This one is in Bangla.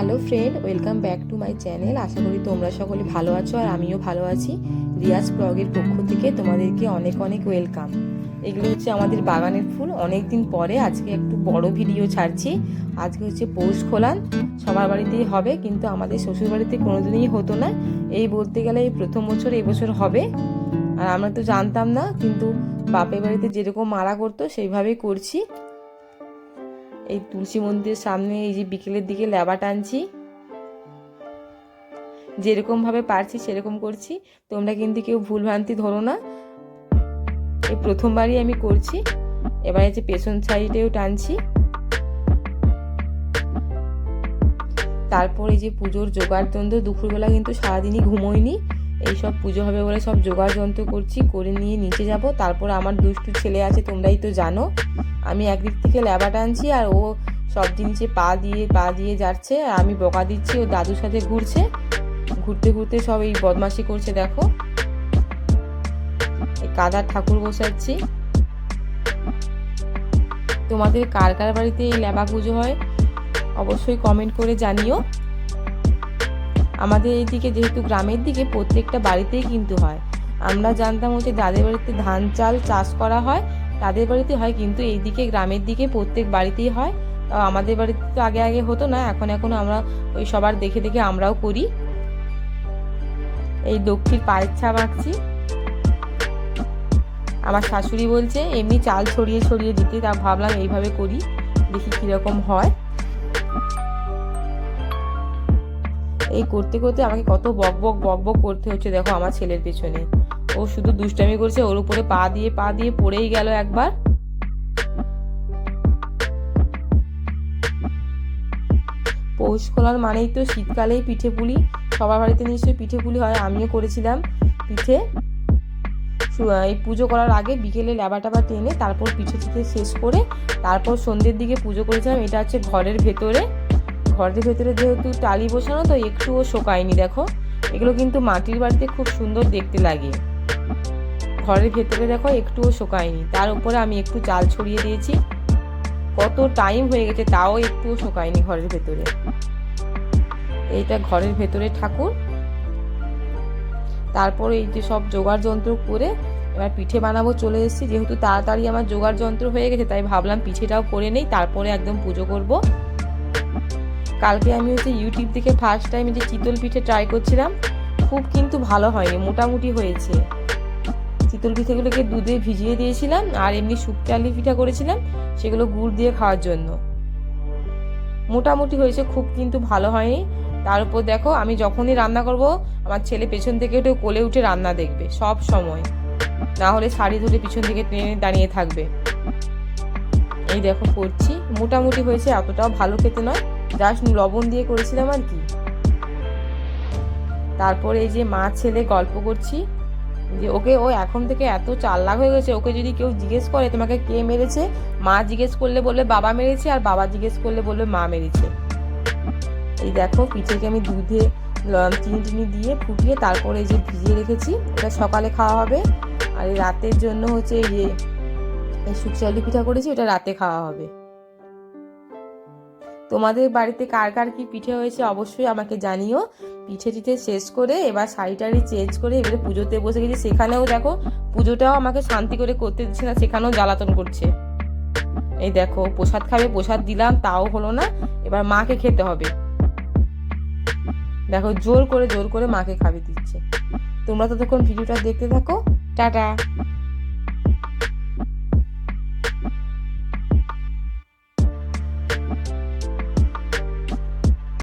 Hello friend welcome back to my channel আশা করি তোমরা সকলে ভালো আছো আর আমিও ভালো আছি। রিয়াজ ব্লগের পক্ষ থেকে তোমাদেরকে অনেক অনেক ওয়েলকাম এগুলো হচ্ছে আমাদের বাগানের ফুল। অনেক দিন পরে আজকে একটু বড় ভিডিও ছাড়ছি। আজকে হচ্ছে পৌষ খোলান। সবার বাড়িতেই হবে, কিন্তু আমাদের শ্বশুর বাড়িতে কোনোদিনই হতো না। এই বলতে গেলে এই প্রথম বছর এবছর হবে। আর আমরা তো জানতাম না, কিন্তু বাপের বাড়িতে যেরকম মারা করতো, সেইভাবেই করছি। এই তুলসী মন্দিরের সামনে এই যে বিকেলের দিকে ল্যাবা টানছি। যেরকম ভাবে পারছি সেরকম করছি। তোমরা কিন্তু কেউ ভুল ভ্রান্তি ধরো না। এই প্রথমবারই আমি করছি। এবার যে পেছন সাইডেও টানছি। তারপর এই যে পুজোর জোগাড় যন্ত্র দুপুরবেলা কিন্তু সারাদিনই ঘুমোইনি এইসব পুজো হবে বলে সব জোগাড় যন্ত্র করছি, করে নিয়ে নিচে যাব। তারপর আমার দুষ্টু ছেলে আছে, তোমরাই তো জানো। আমি একদিক থেকে ল্যাবা টানছি আর ও সব জিনিসে পা দিয়ে পা দিয়ে যাচ্ছে। আর আমি বকা দিচ্ছি, ও দাদুর সাথে ঘুরছে। ঘুরতে ঘুরতে সব এই বদমাশি করছে, দেখো। এই কাদার ঠাকুর বসাচ্ছি। তোমাদের কার কার বাড়িতে এই ল্যাবা পুজো হয়, অবশ্যই কমেন্ট করে জানিও। আমাদের এইদিকে যেহেতু গ্রামের দিকে প্রত্যেকটা বাড়িতেই কিন্তু হয়। আমরা জানতাম হচ্ছে যাদের বাড়িতে ধান চাল চাষ করা হয়, তাদের বাড়িতে হয় কিন্তু এইদিকে গ্রামের দিকে প্রত্যেক বাড়িতেই হয়। তাও আমাদের বাড়িতে তো আগে আগে হতো না, এখন এখন আমরা ওই সবার দেখে দেখে আমরাও করি। এই দক্ষিণ পায়ের ছাপ আঁকছি। আমার শাশুড়ি বলছে, এমনি চাল ছড়িয়ে ছড়িয়ে দিতে। তা ভাবলাম এইভাবে করি, দেখি কীরকম হয়। এই করতে করতে আমাকে কত বক বক বক বক করতে হচ্ছে, দেখো আমার ছেলের পেছনে। ও শুধু দুষ্টামি করছে, ওর উপরে পা দিয়ে পা দিয়ে পড়েই গেল একবার। পৌষ খোলার মানেই তো শীতকালেই পিঠে পুলি। সবার বাড়িতে নিশ্চয়ই পিঠে পুলি হয়, আমিও করেছিলাম পিঠে। এই পুজো করার আগে বিকেলে ল্যাবা টাবা টেনে তারপর পিঠে টিঠে শেষ করে তারপর সন্ধ্যের দিকে পুজো করেছিলাম, এটা হচ্ছে ঘরের ভেতরে। ঘরের ভেতরে যেহেতু টালি বসানো, তো একটুও শোকায়নি, দেখো। এগুলো কিন্তু মাটির বাড়িতে খুব সুন্দর দেখতে লাগে। ঘরের ভেতরে দেখো, একটুও শোকায়নি। তার উপরে আমি একটু চাল ছড়িয়ে দিয়েছি। কত টাইম হয়ে গেছে, তাও একটুও শোকায়নি ঘরের ভেতরে। এইটা ঘরের ভেতরে ঠাকুর। তারপর এই যে সব জোগাড় যন্ত্র করে এবার পিঠে বানাবো, চলে এসেছি। যেহেতু তাড়াতাড়ি আমার জোগাড় যন্ত্র হয়ে গেছে, তাই ভাবলাম পিঠেটাও করে নেই, তারপরে একদম পুজো করব। কালকে আমি হচ্ছে ইউটিউব থেকে ফার্স্ট টাইম যে চিতল পিঠে ট্রাই করছিলাম, খুব কিন্তু ভালো হয়নি, মোটামুটি হয়েছে। চিতল পিঠেগুলোকে দুধে ভিজিয়ে দিয়েছিলাম আর এমনি শুকচালি পিঠা করেছিলাম, সেগুলো গুড় দিয়ে খাওয়ার জন্য। মোটামুটি হয়েছে, খুব কিন্তু ভালো হয়নি। তার উপর দেখো, আমি যখনই রান্না করব, আমার ছেলে পেছন থেকে একটু কোলে উঠে রান্না দেখবে, সব সময়। না হলে শাড়ি ধরে পিছন থেকে টেনে দাঁড়িয়ে থাকবে। এই দেখো করছি, মোটামুটি হয়েছে, এতটাও ভালো খেতে নয়। জাস্ট লবণ দিয়ে করেছিলাম আর কি। তারপর এই যে মা ছেলে গল্প করছি, যে ওকে ও এখন থেকে এত চাল্লাক হয়ে গেছে, ওকে যদি কেউ জিজ্ঞেস করে তোমাকে কে মেরেছে, মা জিজ্ঞেস করলে বলবে বাবা মেরেছে আর বাবা জিজ্ঞেস করলে বলবে মা মেরেছে। এই দেখো পিঠেকে আমি দুধে চিনি টিনি দিয়ে ফুটিয়ে তারপরে যে ভিজিয়ে রেখেছি, এটা সকালে খাওয়া হবে। আর রাতের জন্য হচ্ছে এই যে শুকচালি পিঠা করেছি ওটা রাতে খাওয়া হবে। তোমাদের বাড়িতে কার কার কি পিঠে হয়েছে অবশ্যই আমাকে জানিও। পিঠে টিঠে শেষ করে এবার শাড়ি টাড়ি চেঞ্জ করে এবারে পুজোতে বসে গেছি। সেখানেও দেখো, পুজোটাও আমাকে শান্তি করে করতে দিচ্ছে না, সেখানেও জ্বালাতন করছে। এই দেখো, প্রসাদ খাবে, প্রসাদ দিলাম, তাও হলো না। এবার মাকে খেতে হবে। দেখো, জোর করে জোর করে মাকে খাবে দিচ্ছে। তোমরা ততক্ষণ ভিডিওটা দেখতে থাকো। টাটা।